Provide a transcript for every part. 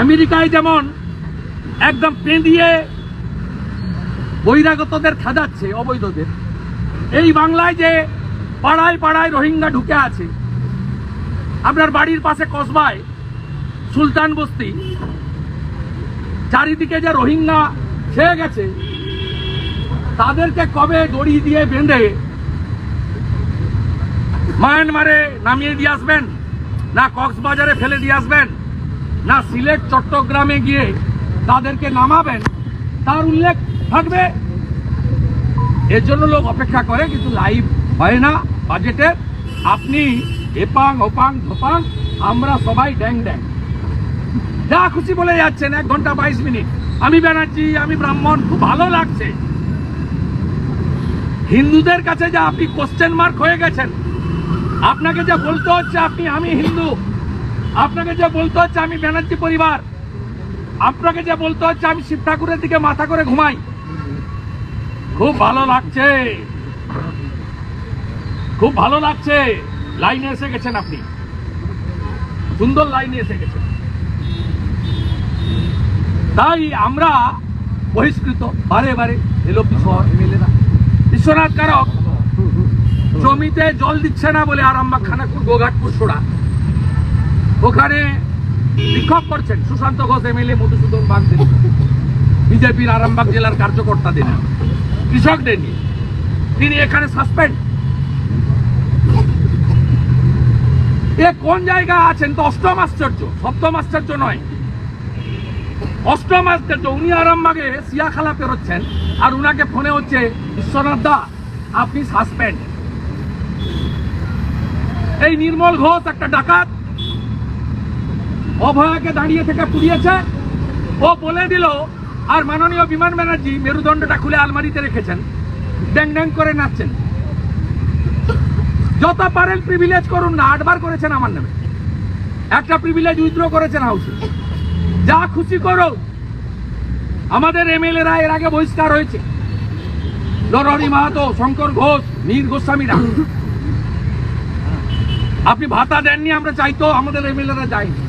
আমেরিকায় যেমন একদম পেঁদিয়ে বহিরাগতদের খাদাচ্ছে, অবৈধদের। এই বাংলায় যে পাড়ায় পাড়ায় রোহিঙ্গা ঢুকে আছে, আপনার বাড়ির পাশে কসবায় সুলতান বস্তি, চারিদিকে যে রোহিঙ্গা ছেয়ে গেছে, তাদেরকে কবে দড়ি দিয়ে বেঁধে মায়ানমারে নামিয়ে দিয়ে আসবেন? না কক্সবাজারে ফেলে দিয়ে আসবেন? না সিলেট, চট্টগ্রামে গিয়ে তাদেরকে নামাবেন, তার উল্লেখ থাকবে। এর জন্য লোক অপেক্ষা করে, কিন্তু লাইভ হয় না বাজেটের আপনি এপাং ওপাং ধোপাং, আমরা সবাই ড্যাং ড্যাং। যা খুশি বলে যাচ্ছেন, এক ঘণ্টা বাইশ মিনিট। আমি ব্যানার্জি, আমি ব্রাহ্মণ, খুব ভালো লাগছে। হিন্দুদের কাছে যা আপনি কোশ্চেন মার্ক হয়ে গেছেন, আপনাকে যা বলতে হচ্ছে, আপনি, আমি হিন্দু। আপনাকে যা বলতে হচ্ছে, আমি ব্যানার্জি পরিবার। আপনাকে যা বলতে হচ্ছে, আমি শিব ঠাকুরের দিকে মাথা করে ঘুমাই। খুব ভালো লাগছে। খুব ভালো লাগছে। লাইনে এসে গেছেন আপনি। সুন্দর লাইনে এসে গেছেন। তাই আমরা বহিষ্কৃত, বারে বারে এলো শহর এমএলএরা। বিশ্বনাথ কারক, জমিতে জল দিচ্ছে না বলে আরামবাগ খানাকুর গোঘাটপুর, সোড়া। ওখানে বিক্ষোভ করছেন সুশান্ত ঘোষ, এমএলএ মধুসূদন বাগদের বিজেপির আরামবাগ জেলার কার্যকর্তাদের কৃষকদের নিয়ে। তিনি এখানে সাসপেন্ড এ কোন জায়গায় আছেন? তো অষ্টম আশ্চর্য। সপ্তম আশ্চর্য নয়। অষ্টম আশ্চর্য। উনি আরামবাগে সিয়াখালা পেরোচ্ছেন আর উনাকে ফোনে হচ্ছে বিশ্বনাথ দা, আপনি সাসপেন্ড এই নির্মল ঘোষ একটা ডাকাত। অভয়াকে দাঁড়িয়ে থেকে পুড়িয়েছে। ও বলে দিল, আর মাননীয় বিমান ব্যানার্জি মেরুদণ্ডটা খুলে আলমারিতে রেখেছেন। ড্যাং ড্যাং করে নাচছেন। যত পারেন প্রিভিলেজ করুন না, আটবার করেছেন আমার নামে। একটা প্রিভিলেজ উইথড্র করেছেন হাউসে যা খুশি করো। আমাদের এমএলএরা এর আগে বহিষ্কার হয়েছে। নরহরি মাহাতো, শঙ্কর ঘোষ, মীর গোস্বামীরা। আপনি ভাতা দেননি, আমরা চাইতো আমাদের এমএলএরা যায়নি।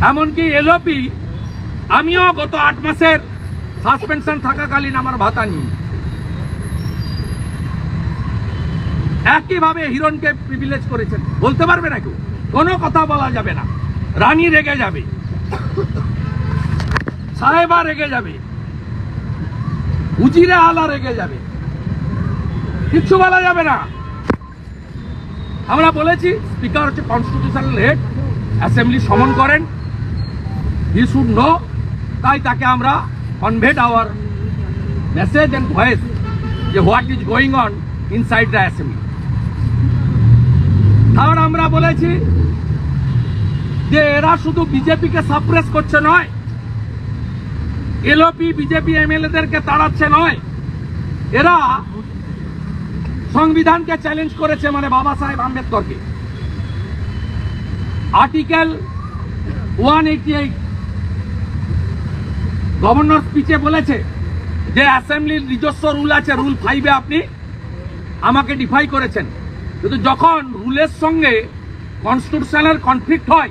এমনকি এলওপি, আমিও গত আট মাসের সাসপেনশন থাকাকালীন আমার ভাতা নিই। একইভাবে হিরণকে প্রিভিলেজ করেছেন। বলতে পারবে না কেউ? কোনো কথা বলা যাবে না। রানী রেগে যাবে। সাহেবা রেগে যাবে। উজিরে আলা রেগে যাবে। কিচ্ছু বলা যাবে না। আমরা বলেছি স্পিকার হচ্ছে কনস্টিটিউশনাল হেড অ্যাসেম্বলি সমন করেন। হি তাই তাকে আমরা convey our message and voice যে what is going on inside the assembly আর আমরা বলেছি যে এরা শুধু বিজেপিকে সাপ্রেস করছে নয় এলওপি বিজেপি এমএলএদেরকে তাড়াচ্ছে নয়, এরা সংবিধানকে চ্যালেঞ্জ করেছে মানে Baba Saheb আম্বেদকরকে। Article one eighty eight governor স্পিচে বলেছে যে অ্যাসেম্বলির নিজস্ব রুল আছে, রুল ফাইভে আপনি আমাকে ডিফাই করেছেন। কিন্তু যখন রুলের সঙ্গে কনস্টিটিউশনাল কনফ্লিক্ট হয়,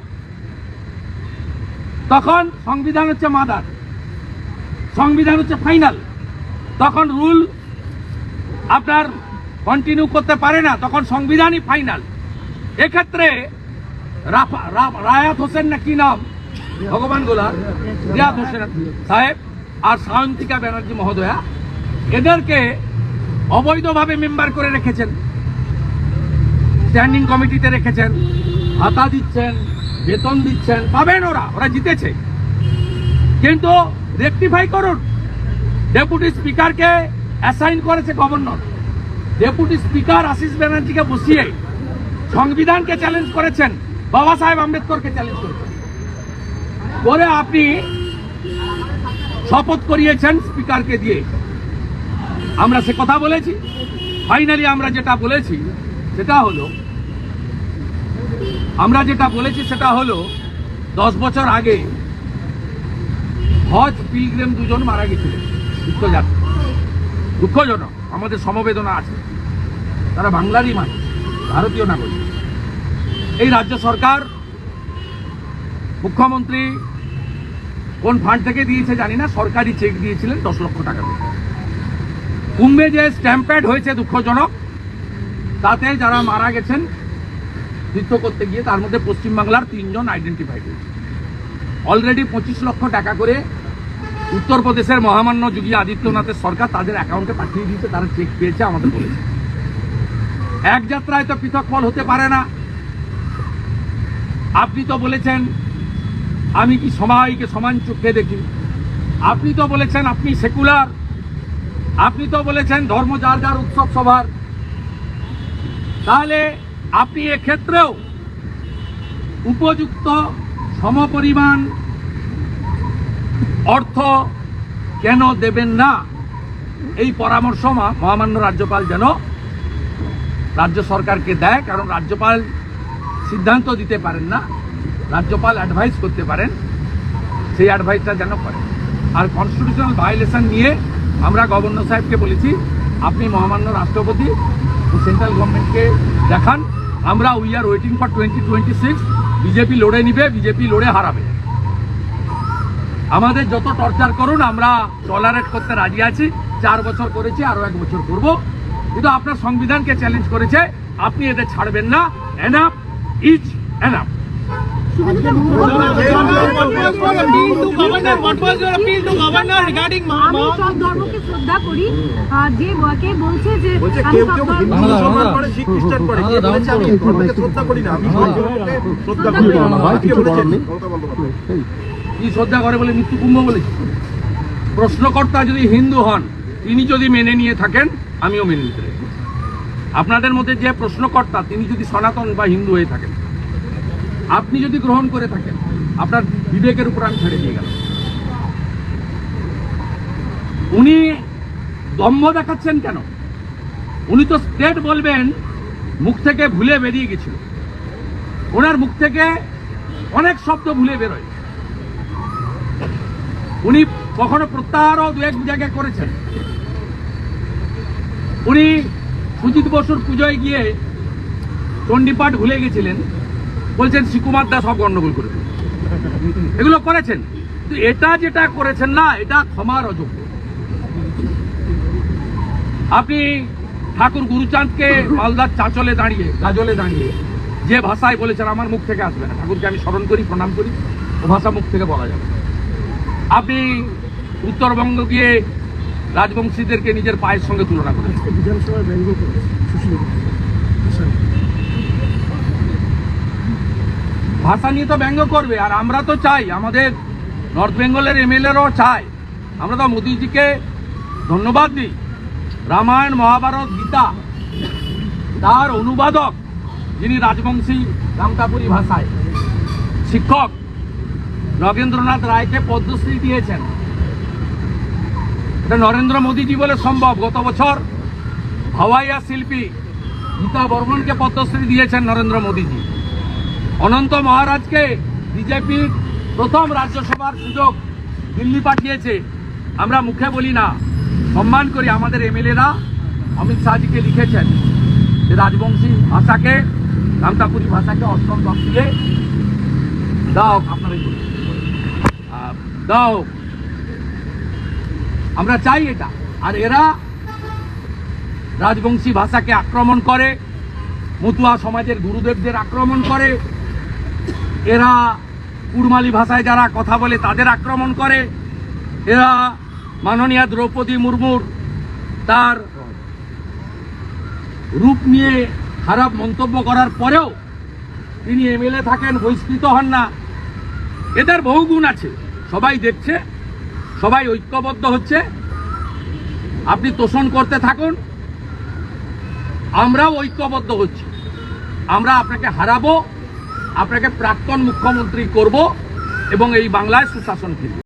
তখন সংবিধান হচ্ছে মাদার, সংবিধান হচ্ছে ফাইনাল। তখন রুল আপনার কন্টিনিউ করতে পারে না, তখন সংবিধানই ফাইনাল। এক্ষেত্রে রাফা- রায়াত হোসেন না কি নাম? ভগবান গোলা রিয়াদ হোসেন সাহেব আর সায়ন্তিকা ব্যানার্জি মহোদয়া, এদেরকে অবৈধভাবে মেম্বার করে রেখেছেন স্ট্যান্ডিং কমিটিতে রেখেছেন, ভাতা দিচ্ছেন, বেতন দিচ্ছেন, পাবেন ওরা ওরা জিতেছে। কিন্তু রেকটিফাই করুন ডেপুটি স্পিকারকে অ্যাসাইন করেছে গভর্নর ডেপুটি স্পিকার আশিস ব্যানার্জিকে বসিয়ে সংবিধানকে চ্যালেঞ্জ করেছেন, বাবা সাহেব আম্বেদকরকে চ্যালেঞ্জ করেছেন। করে আপনি শপথ করিয়েছেন স্পিকারকে দিয়ে। আমরা সে কথা বলেছি। ফাইনালি আমরা যেটা বলেছি, সেটা হলো, আমরা যেটা বলেছি, সেটা হলো, দশ বছর আগে হজ পিলগ্রেম দুজন মারা গেছিলেন তীর্থযাত্রী দুঃখজনক, আমাদের সমবেদনা আছে। তারা বাংলারই মানুষ, ভারতীয় নাগরিক। এই রাজ্য সরকার মুখ্যমন্ত্রী কোন ফান্ড থেকে দিয়েছে জানি না, সরকারি চেক দিয়েছিলেন দশ লক্ষ টাকা কুম্ভে যে স্ট্যাম্পেড হয়েছে দুঃখজনক, তাতে যারা মারা গেছেন তীর্থ করতে গিয়ে তার মধ্যে পশ্চিমবাংলার তিনজন আইডেন্টিফাইড হয়েছে। অলরেডি পঁচিশ লক্ষ টাকা করে উত্তরপ্রদেশের মহামান্য যোগী আদিত্যনাথের সরকার তাদের অ্যাকাউন্টে পাঠিয়ে দিয়েছে, তারা চেক পেয়েছে, আমাদের বলেছে। এক যাত্রায় তো পৃথক ফল হতে পারে না। আপনি তো বলেছেন আমি কি সবাইকে সমান চোখে দেখি? আপনি তো বলেছেন আপনি সেকুলার। আপনি তো বলেছেন ধর্ম যার যার উৎসব সভার। তাহলে আপনি এক্ষেত্রেও উপযুক্ত সমপরিমাণ অর্থ কেন দেবেন না? এই পরামর্শ মহা- মহামান্য রাজ্যপাল যেন রাজ্য সরকারকে দেয়, কারণ রাজ্যপাল সিদ্ধান্ত দিতে পারেন না। রাজ্যপাল অ্যাডভাইস করতে পারেন, সেই অ্যাডভাইসটা যেন করে আর কনস্টিটিউশনাল ভায়োলেশন নিয়ে আমরা গভর্নর সাহেবকে বলেছি, আপনি মহামান্য রাষ্ট্রপতি ও সেন্ট্রাল গভর্নমেন্টকে দেখান, আমরা we are waiting for twenty twenty six BJP লড়ে নিবে বিজেপি লড়ে হারাবে। আমাদের যত টর্চার করুন, আমরা টলারেট করতে রাজি আছি, চার বছর করেছি আরও এক বছর করব। কিন্তু আপনার সংবিধানকে চ্যালেঞ্জ করেছে, আপনি এদের ছাড়বেন না। এনাফ ইজ এনাফ শ্রদ্ধা কে শ্রদ্ধা করি বলে মৃত্যু কুম্ভ বলেছি প্রশ্নকর্তা যদি হিন্দু হন, তিনি যদি মেনে নিয়ে থাকেন, আমিও মেনে নিতে। আপনাদের মধ্যে যে প্রশ্নকর্তা, তিনি যদি সনাতন বা হিন্দু হয়ে থাকেন আপনি যদি গ্রহণ করে থাকেন, আপনার বিবেকের উপর আমি ছেড়ে দিয়ে গেলাম। উনি দম্ভ দেখাচ্ছেন কেন? উনি তো স্টেট বলবেন, মুখ থেকে ভুলে বেরিয়ে গেছিল। ওনার মুখ থেকে অনেক শব্দ ভুলে বেরোয়। উনি কখনো প্রত্যাহারও দু এক জায়গায় করেছেন। উনি সুজিত বসুর পুজোয় গিয়ে চণ্ডীপাঠ ভুলে গেছিলেন। বলছেন শিকুমার দাস সব গন্ডগোল করে এগুলো করেছেন। এটা যেটা করেছেন না, এটা ক্ষমার অযোগ্য। আপনি ঠাকুর গুরুচাঁদকে মালদার চাঁচলে দাঁড়িয়ে, গাজলে দাঁড়িয়ে যে ভাষায় বলেছেন, আমার মুখ থেকে আসবে না। ঠাকুরকে আমি স্মরণ করি, প্রণাম করি, ও ভাষা মুখ থেকে বলা যাবে আপনি উত্তরবঙ্গ গিয়ে রাজবংশীদেরকে নিজের পায়ের সঙ্গে তুলনা করেছেন বিধানসভায় ব্যঙ্গ করে সুশীল ভাষা নিয়ে তো ব্যঙ্গ করবে, আর আমরা তো চাই, আমাদের নর্থ বেঙ্গলের এমএলএরাও চাই। আমরা তো মোদিজিকে ধন্যবাদ দিই। রামায়ণ, মহাভারত, গীতা, তার অনুবাদক যিনি রাজবংশী রামতাপুরী ভাষায়। শিক্ষক নগেন্দ্রনাথ রায়কে পদ্মশ্রী দিয়েছেন। এটা নরেন্দ্র মোদীজি বলে সম্ভব। গত বছর হাওয়াইয়া শিল্পী গীতা বর্মনকে পদ্মশ্রী দিয়েছেন নরেন্দ্র মোদীজি। অনন্ত মহারাজকে বিজেপির প্রথম রাজ্যসভার সুযোগ দিল্লি পাঠিয়েছে। আমরা মুখে বলি না, সম্মান করি আমাদের এমএলএরা। অমিত শাহজিকে লিখেছেন যে রাজবংশী ভাষাকে রামতাপুরি ভাষাকে অষ্টম তফসিলে দাও আপনারা দাও আমরা চাই এটা। আর এরা রাজবংশী ভাষাকে আক্রমণ করে, মতুয়া সমাজের গুরুদেবদের আক্রমণ করে এরা কুড়মালি ভাষায় যারা কথা বলে তাদের আক্রমণ করে। এরা মাননীয়া দ্রৌপদী মুর্মুর তার রূপ নিয়ে খারাপ মন্তব্য করার পরেও তিনি এমএলএ থাকেন, বহিষ্কৃত হন না। এদের বহু গুণ আছে। সবাই দেখছে, সবাই ঐক্যবদ্ধ হচ্ছে। আপনি তোষণ করতে থাকুন। আমরাও ঐক্যবদ্ধ হচ্ছি। আমরা আপনাকে হারাবো। আপনাকে প্রাক্তন মুখ্যমন্ত্রী করব এবং এই বাংলায় সুশাসন ফিরবে।